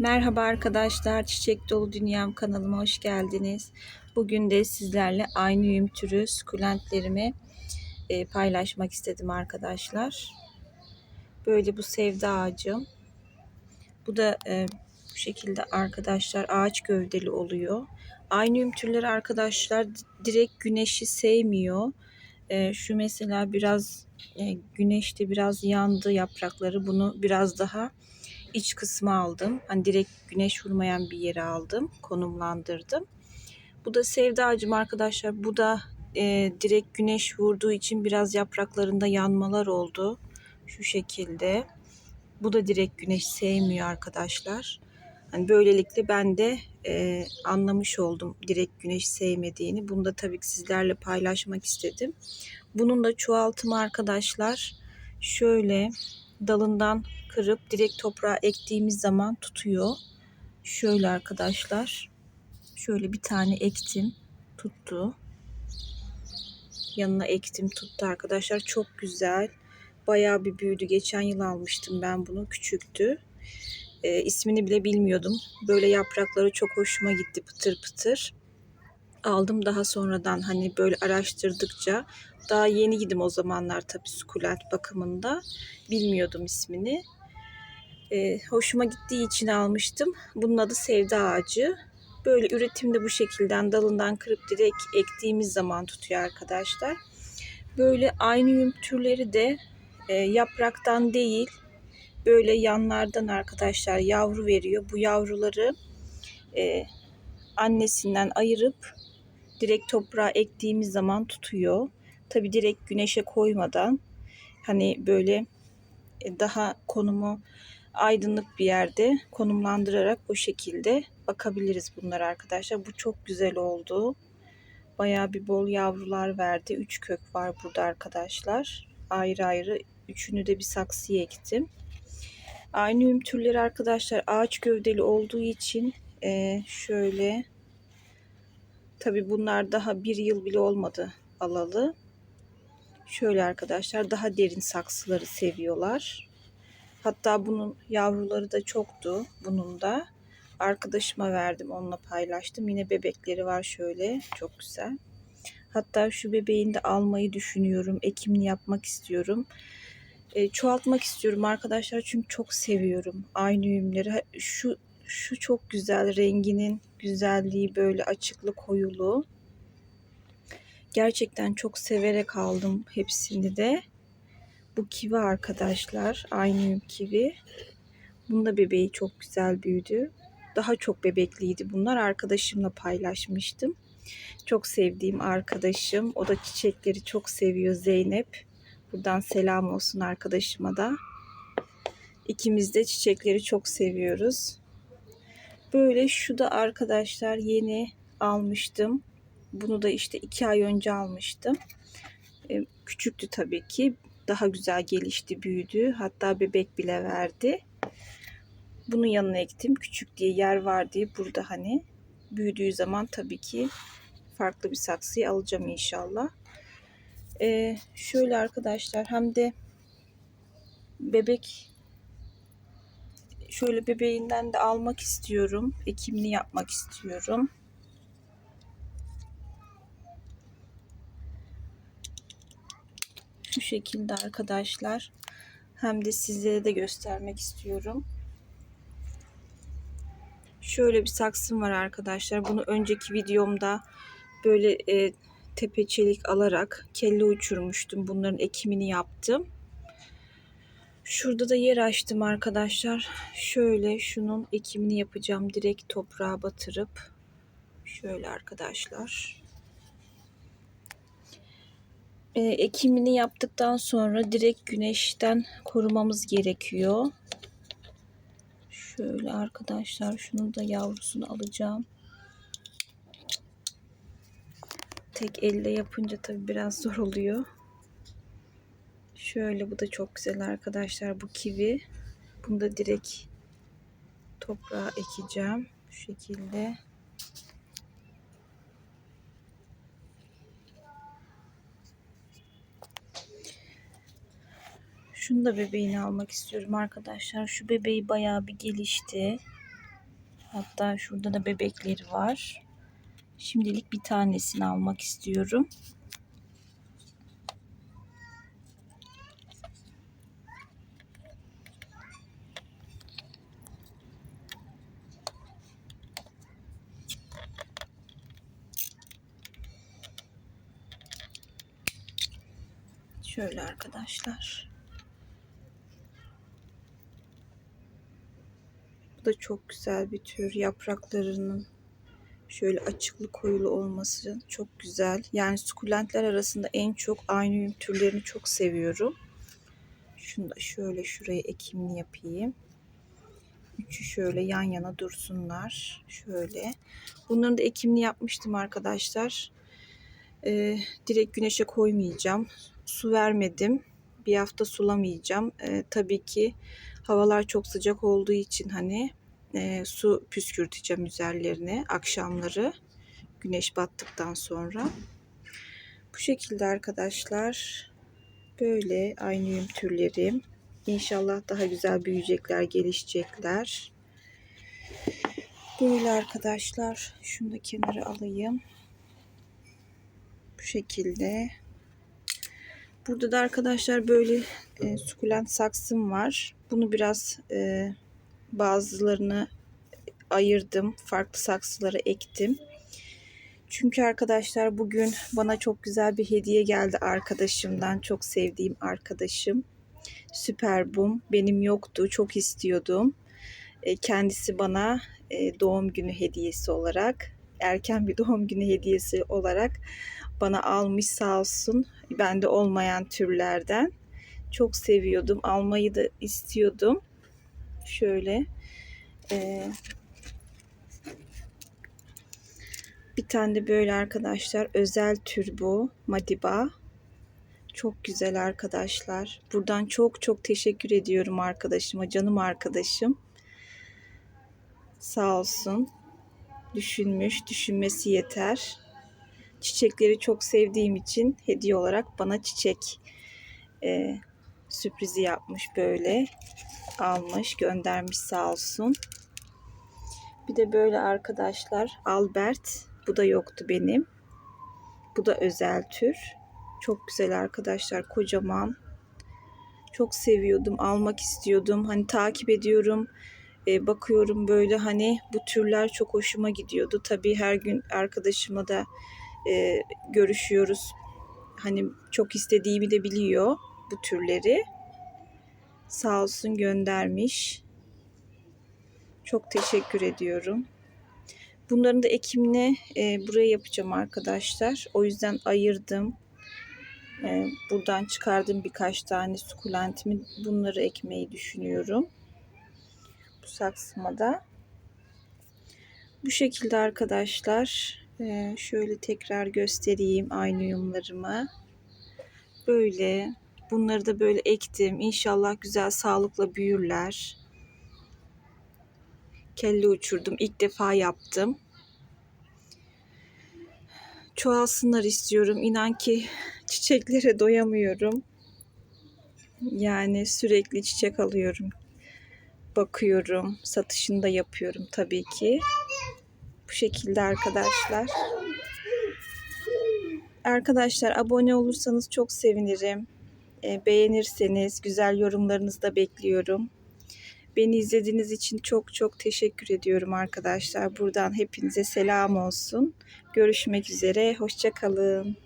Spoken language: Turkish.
Merhaba arkadaşlar, Çiçek Dolu Dünyam kanalıma hoş geldiniz. Bugün de sizlerle aynı yüm türü sukulentlerimi e, paylaşmak istedim arkadaşlar. Böyle bu sevda ağacım. Bu da e, bu şekilde arkadaşlar ağaç gövdeli oluyor. Aynı yüm türleri arkadaşlar direkt güneşi sevmiyor. E, şu mesela biraz e, güneşte biraz yandı yaprakları. Bunu biraz daha iç kısmı aldım. Hani direkt güneş vurmayan bir yere aldım. Konumlandırdım. Bu da sevda ağacım arkadaşlar. Bu da e, direkt güneş vurduğu için biraz yapraklarında yanmalar oldu. Şu şekilde. Bu da direkt güneş sevmiyor arkadaşlar. Hani böylelikle ben de e, anlamış oldum direkt güneş sevmediğini. Bunu da tabii ki sizlerle paylaşmak istedim. Bunun da çoğaltımı arkadaşlar şöyle dalından kırıp direkt toprağa ektiğimiz zaman tutuyor. Şöyle arkadaşlar. Şöyle bir tane ektim. Tuttu. Yanına ektim tuttu arkadaşlar. Çok güzel. Bayağı bir büyüdü. Geçen yıl almıştım ben bunu. Küçüktü. E, ismini bile bilmiyordum. Böyle yaprakları çok hoşuma gitti pıtır pıtır. Aldım daha sonradan hani böyle araştırdıkça daha yeni gidim o zamanlar tabii sukulent bakımında. Bilmiyordum ismini. E, hoşuma gittiği için almıştım. Bunun adı sevda ağacı. Böyle üretimde bu şekilden dalından kırıp direkt ektiğimiz zaman tutuyor arkadaşlar. Böyle aynı türleri de e, yapraktan değil böyle yanlardan arkadaşlar yavru veriyor. Bu yavruları e, annesinden ayırıp direkt toprağa ektiğimiz zaman tutuyor. Tabi direkt güneşe koymadan hani böyle e, daha konumu aydınlık bir yerde konumlandırarak o şekilde bakabiliriz bunlar arkadaşlar. Bu çok güzel oldu. Bayağı bir bol yavrular verdi. Üç kök var burada arkadaşlar. Ayrı ayrı üçünü de bir saksıya ektim. Aynı üm türleri arkadaşlar ağaç gövdeli olduğu için e, şöyle tabi bunlar daha bir yıl bile olmadı alalı. Şöyle arkadaşlar daha derin saksıları seviyorlar. Hatta bunun yavruları da çoktu bunun da. Arkadaşıma verdim onunla paylaştım. Yine bebekleri var şöyle çok güzel. Hatta şu bebeğini de almayı düşünüyorum. Ekimini yapmak istiyorum. E, çoğaltmak istiyorum arkadaşlar çünkü çok seviyorum aynı ürünleri. Şu şu çok güzel renginin güzelliği böyle açıklı koyulu. Gerçekten çok severek aldım hepsini de. Bu kivi arkadaşlar. Aynı kivi. Bunda bebeği çok güzel büyüdü. Daha çok bebekliydi bunlar. Arkadaşımla paylaşmıştım. Çok sevdiğim arkadaşım. O da çiçekleri çok seviyor Zeynep. Buradan selam olsun arkadaşıma da. İkimiz de çiçekleri çok seviyoruz. Böyle şu da arkadaşlar yeni almıştım. Bunu da işte iki ay önce almıştım. Ee, küçüktü tabii ki. Daha güzel gelişti, büyüdü. Hatta bebek bile verdi. Bunun yanına ektim. Küçük diye yer var diye burada hani büyüdüğü zaman tabii ki farklı bir saksıyı alacağım inşallah. Ee, şöyle arkadaşlar hem de bebek şöyle bebeğinden de almak istiyorum. Ekimini yapmak istiyorum. Şu şekilde arkadaşlar. Hem de sizlere de göstermek istiyorum. Şöyle bir saksım var arkadaşlar. Bunu önceki videomda böyle e, tepe çelik alarak kelle uçurmuştum. Bunların ekimini yaptım. Şurada da yer açtım arkadaşlar. Şöyle şunun ekimini yapacağım. Direkt toprağa batırıp. Şöyle arkadaşlar. Ee, ekimini yaptıktan sonra direkt güneşten korumamız gerekiyor. Şöyle arkadaşlar şunun da yavrusunu alacağım. Tek elle yapınca tabi biraz zor oluyor. Şöyle bu da çok güzel arkadaşlar bu kivi. Bunu da direkt toprağa ekeceğim. Şu şekilde. Şunu da bebeğini almak istiyorum arkadaşlar. Şu bebeği bayağı bir gelişti. Hatta şurada da bebekleri var. Şimdilik bir tanesini almak istiyorum. Şöyle arkadaşlar. Bu da çok güzel bir tür. Yapraklarının şöyle açıklı koyulu olması çok güzel. Yani sukulentler arasında en çok aynı türlerini çok seviyorum. Şunu da şöyle şuraya ekimli yapayım. Üçü şöyle yan yana dursunlar. Şöyle. Bunların da ekimli yapmıştım arkadaşlar. Ee, direkt güneşe koymayacağım. Su vermedim. Bir hafta sulamayacağım. Ee, tabii ki havalar çok sıcak olduğu için hani e, su püskürteceğim üzerlerine akşamları güneş battıktan sonra. Bu şekilde arkadaşlar böyle aynı türlerim. İnşallah daha güzel büyüyecekler, gelişecekler. Böyle arkadaşlar. Şunu da kenara alayım. Bu şekilde. Burada da arkadaşlar böyle e, sukulent saksım var. Bunu biraz e, bazılarını ayırdım. Farklı saksılara ektim. Çünkü arkadaşlar bugün bana çok güzel bir hediye geldi arkadaşımdan. Çok sevdiğim arkadaşım. Süper Bum. Benim yoktu. Çok istiyordum. E, kendisi bana e, doğum günü hediyesi olarak erken bir doğum günü hediyesi olarak bana almış sağ olsun. Bende olmayan türlerden. Çok seviyordum. Almayı da istiyordum. Şöyle e, bir tane de böyle arkadaşlar özel tür bu. Madiba. Çok güzel arkadaşlar. Buradan çok çok teşekkür ediyorum arkadaşıma. Canım arkadaşım. Sağ olsun. Düşünmüş. Düşünmesi yeter. Çiçekleri çok sevdiğim için hediye olarak bana çiçek e, sürprizi yapmış böyle. Almış göndermiş sağ olsun. Bir de böyle arkadaşlar Albert. Bu da yoktu benim. Bu da özel tür. Çok güzel arkadaşlar. Kocaman. Çok seviyordum. Almak istiyordum. Hani takip ediyorum. E, bakıyorum böyle hani bu türler çok hoşuma gidiyordu. Tabii her gün arkadaşıma da e, görüşüyoruz. Hani çok istediğimi de biliyor bu türleri. Sağ olsun göndermiş. Çok teşekkür ediyorum. Bunların da ekimini e, buraya yapacağım arkadaşlar. O yüzden ayırdım. E, buradan çıkardım birkaç tane sukulentimi. Bunları ekmeyi düşünüyorum. Bu saksıma. Bu şekilde arkadaşlar. E, şöyle tekrar göstereyim aynı yumlarımı. Böyle. Bunları da böyle ektim. İnşallah güzel sağlıkla büyürler kelle uçurdum. İlk defa yaptım. Çoğalsınlar istiyorum. İnan ki çiçeklere doyamıyorum. Yani sürekli çiçek alıyorum. Bakıyorum. Satışını da yapıyorum tabii ki. Bu şekilde arkadaşlar. Arkadaşlar abone olursanız çok sevinirim. E, beğenirseniz güzel yorumlarınızı da bekliyorum. Beni izlediğiniz için çok çok teşekkür ediyorum arkadaşlar. Buradan hepinize selam olsun. Görüşmek üzere. Hoşçakalın.